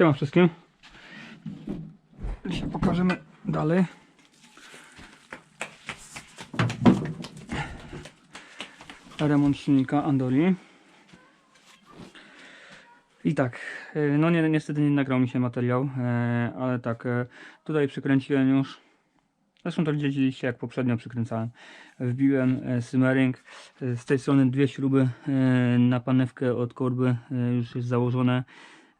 Siema wszystkim. Dzisiaj pokażemy dalej. Remont silnika Andori. I tak, e, no nie, niestety nie nagrał mi się materiał, e, ale tak, e, tutaj przykręciłem już. Zresztą to widzieliście jak poprzednio przykręcałem. Wbiłem Simmering. Z tej strony dwie śruby na panewkę od korby już jest założone.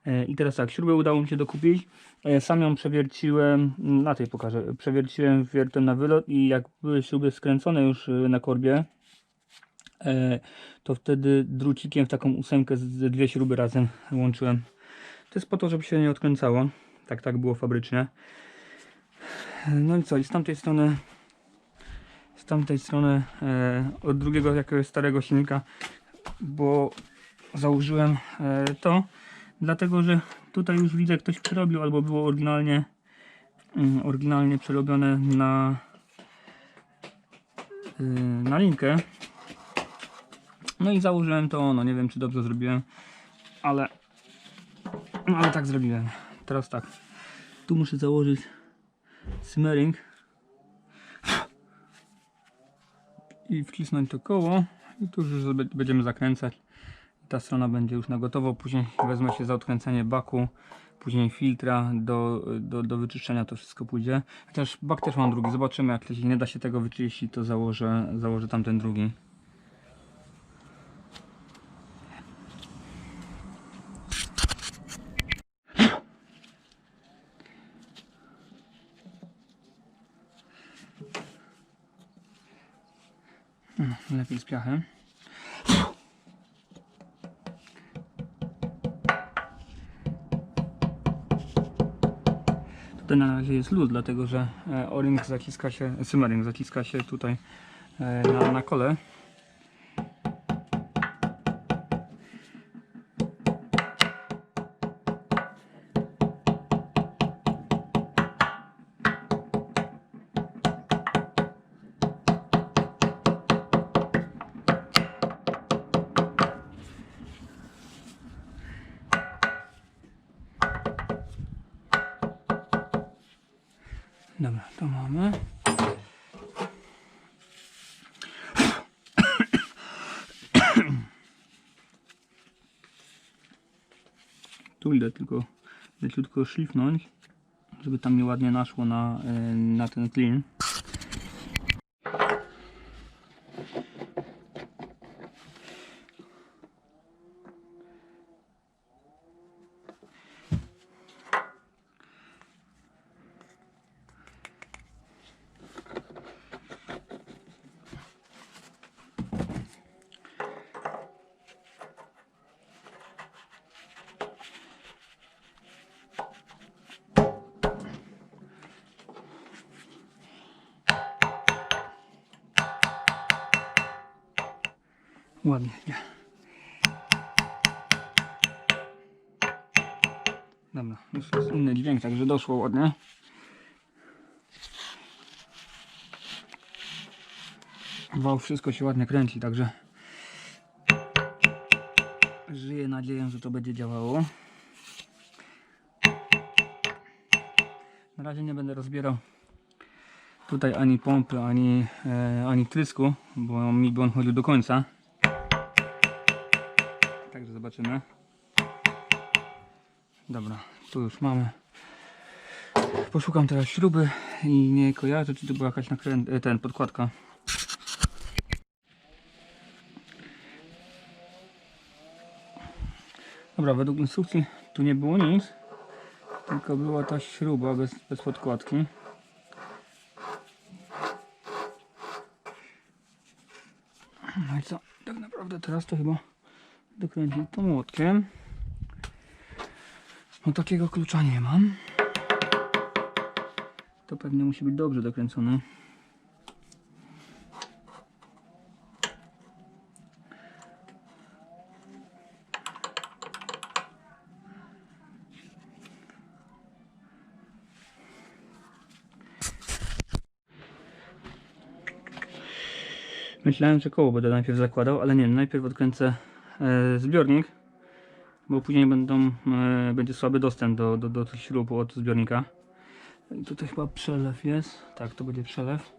E, I teraz tak, śrubę udało mi się dokupić. E, Sam ją przewierciłem, na tej pokażę, przewierciłem wiertem na wylot i jak były śruby skręcone już e, na korbie, to wtedy drucikiem w taką ósemkę z dwie śruby razem łączyłem. To jest po to, żeby się nie odkręcało. Tak, tak było fabrycznie. No i co, i z tamtej strony z tamtej strony od drugiego jakiegoś starego silnika, bo założyłem to, dlatego że tutaj już widzę ktoś przerobił albo było oryginalnie mm, oryginalnie przerobione na y, na linkę. No i założyłem to, no nie wiem czy dobrze zrobiłem ale no ale tak zrobiłem. Teraz tak. Tu muszę założyć simmering i wcisnąć to koło. I tu już będziemy zakręcać ta strona będzie już na gotowo. Później wezmę się za odkręcenie baku później filtra do, do, do wyczyszczenia to wszystko pójdzie. Chociaż bak też mam drugi. Zobaczymy jak nie da się tego wyczyścić to założę, założę tamten drugi. No, lepiej z piachem Tutaj na razie jest luz, dlatego że e, o-ring zaciska się, simmering zaciska się tutaj e, na, na kole. Tu idę tylko leciutko szlifnąć, żeby tam mi ładnie naszło na, y, na ten klin. Ładnie, nie. Dobra, już jest inny dźwięk, także doszło ładnie. Wał wszystko się ładnie kręci, także żyję nadzieją, że to będzie działało. Na razie nie będę rozbierał tutaj ani pompy, ani, e, ani trysku, bo mi by on chodził do końca. Zobaczymy. Dobra, tu już mamy. Poszukam teraz śruby i nie kojarzę, czy to była jakaś nakręt, e, ten, podkładka. Dobra, według instrukcji tu nie było nic, tylko była ta śruba bez, bez podkładki. No i co? Tak naprawdę teraz to chyba dokręcić to młotkiem. No takiego klucza nie mam. To pewnie musi być dobrze dokręcone. Myślałem, że koło będę najpierw zakładał, ale nie, najpierw odkręcę zbiornik, bo później będą, e, będzie słaby dostęp do, do, do tych śrub od zbiornika. Tutaj chyba przelew jest. Tak, to będzie przelew.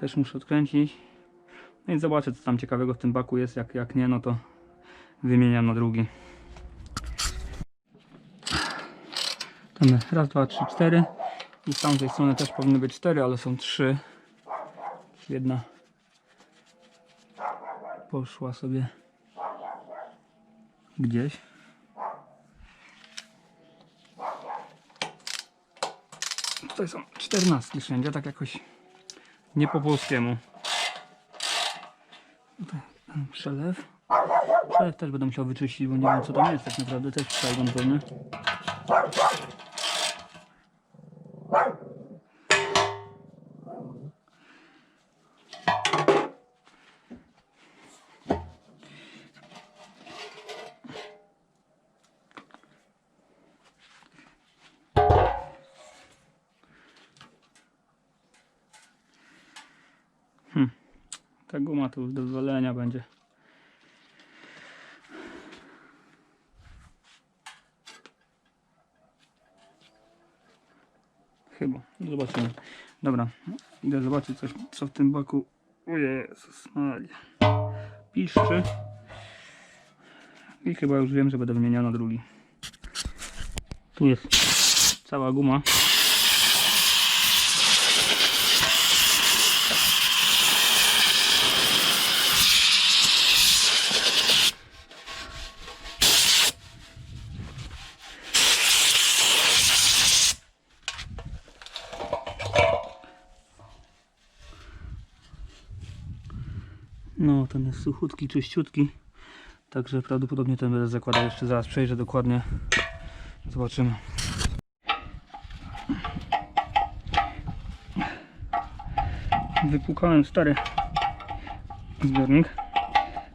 Też muszę odkręcić. No i zobaczę, co tam ciekawego w tym baku jest. Jak, jak nie, no to wymieniam na drugi. Tam raz, dwa, trzy, cztery. I z tamtej strony też powinny być cztery, ale są trzy. Jedna poszła sobie gdzieś. Tutaj są czternastki wszędzie, tak jakoś nie po polskiemu. Tutaj ten przelew. Przelew też będę musiał wyczyścić, bo nie wiem co tam jest tak naprawdę. Też przejdą pewnie. Guma to już do wywalenia będzie. Chyba. Zobaczymy. Dobra. Idę zobaczyć coś, co w tym baku. O Jezus Maria. Piszczy. I chyba już wiem, że będę wymieniał na drugi. Tu jest cała guma. No, ten jest suchutki, czyściutki. Także prawdopodobnie ten będę zakładał jeszcze zaraz przejrzę dokładnie. Zobaczymy. Wypłukałem stary zbiornik.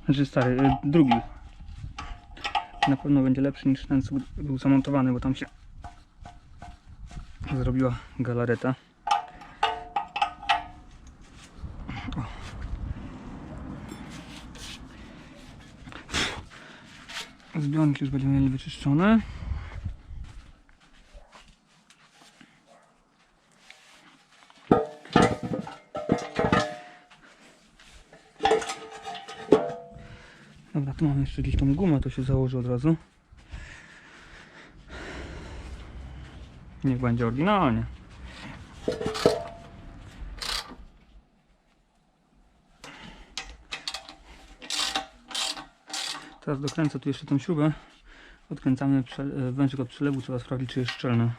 Znaczy stary, y, drugi. Na pewno będzie lepszy niż ten, co był zamontowany, bo tam się zrobiła galareta. Zbiornik już będziemy mieli wyczyszczony. Dobra, tu mamy jeszcze gdzieś tą gumę, to się założy od razu. Niech będzie oryginalnie. Teraz dokręcę tu jeszcze tą śrubę. Odkręcamy e, wężyk od przelewu, trzeba sprawdzić czy jest szczelny.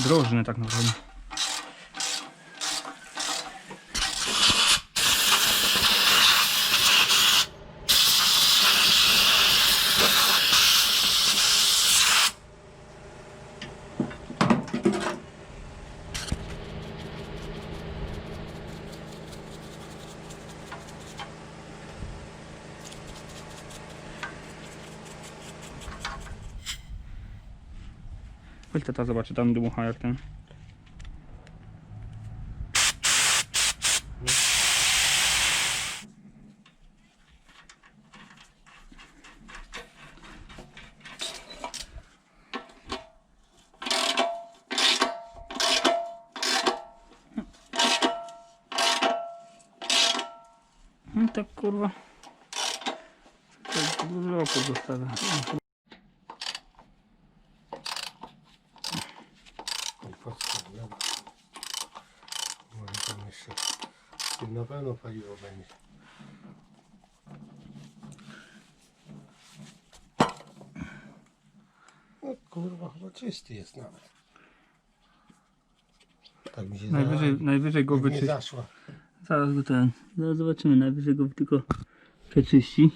Drożny tak naprawdę. Chodź tata zobaczy tam dmucha jak ten. No tak kurwa. To dużo oku zostawia. Podstawiam. Może tam jeszcze. Pewno paliwo będzie. No kurwa, chyba czysty jest nawet. Tak mi się Najwyżej, zdaje. najwyżej go nie wyczyści. zaszła. Zaraz go ten. Zaraz zobaczymy. Najwyżej go tylko przeczyści.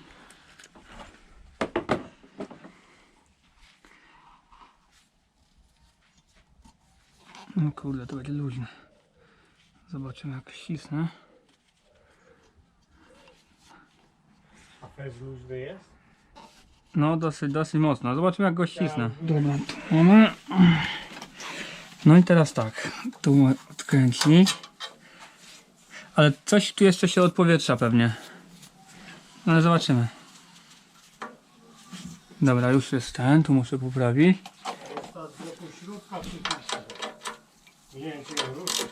No kurde, to będzie luźne. Zobaczymy jak ścisnę. A fez luźny jest? No dosyć, dosyć mocno. Zobaczymy jak go ścisnę. Dobra, tu mamy. No i teraz tak. Tu odkręcić. Ale coś tu jeszcze się odpowietrza pewnie. No ale zobaczymy. Dobra, już jest ten, tu muszę poprawić. Jest ta tylko śrubka przypisana. Nie wiem czy ją ruszyć.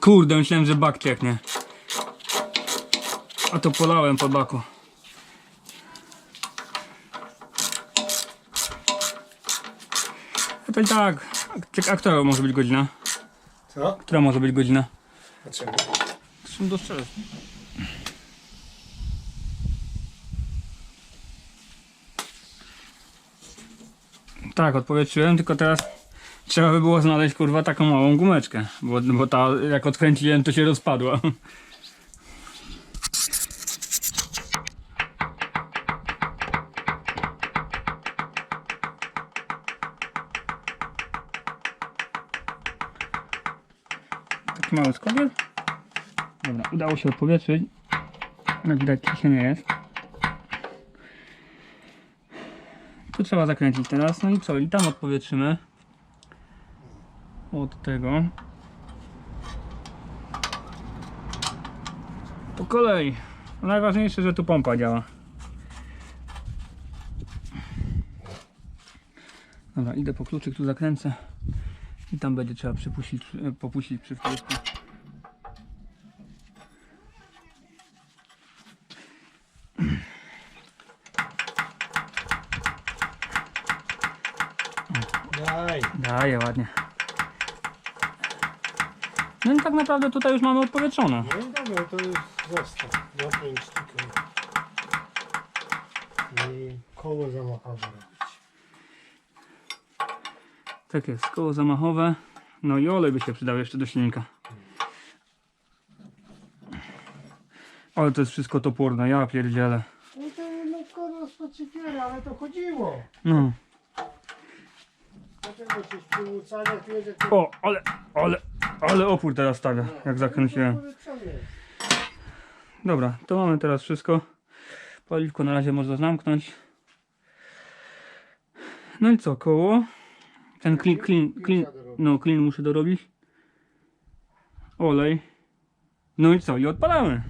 Kurde, myślałem, że bak cieknie. A to polałem po baku. A to i tak. A, a która może być godzina? Co? Która może być godzina? Dlaczego? Są do strzelec. Tak, odpowietrzyłem, tylko teraz trzeba by było znaleźć kurwa taką małą gumeczkę, bo, bo ta jak odkręciłem to się rozpadła. Dobra, udało się odpowietrzyć. Jak widać ciśnienie jest. Tu trzeba zakręcić teraz. No i co? I tam odpowietrzymy. Od tego. Po kolei. No Najważniejsze, że tu pompa działa. Dobra, idę po kluczyk, tu zakręcę. I tam będzie trzeba przypuścić, przy- popuścić przy wcisku. Ładnie. No i tak naprawdę tutaj już mamy odpowietrzone. No i dobra, to już zostaw. Dopięć tylko. I koło zamachowe robić. Tak jest, koło zamachowe. No i olej by się przydał jeszcze do silnika. Ale to jest wszystko toporne, ja pierdzielę. No to no kurwa spacifiery, ale to chodziło. No. Przyłucania, tu jest. O, ale, ale, ale opór teraz stawia, jak zakręciłem. Powietrzone. Dobra, to mamy teraz wszystko. Paliwko na razie można zamknąć. No i co, koło? Ten clean, clean, clean, no clean muszę dorobić. Olej. No i co, i odpalamy.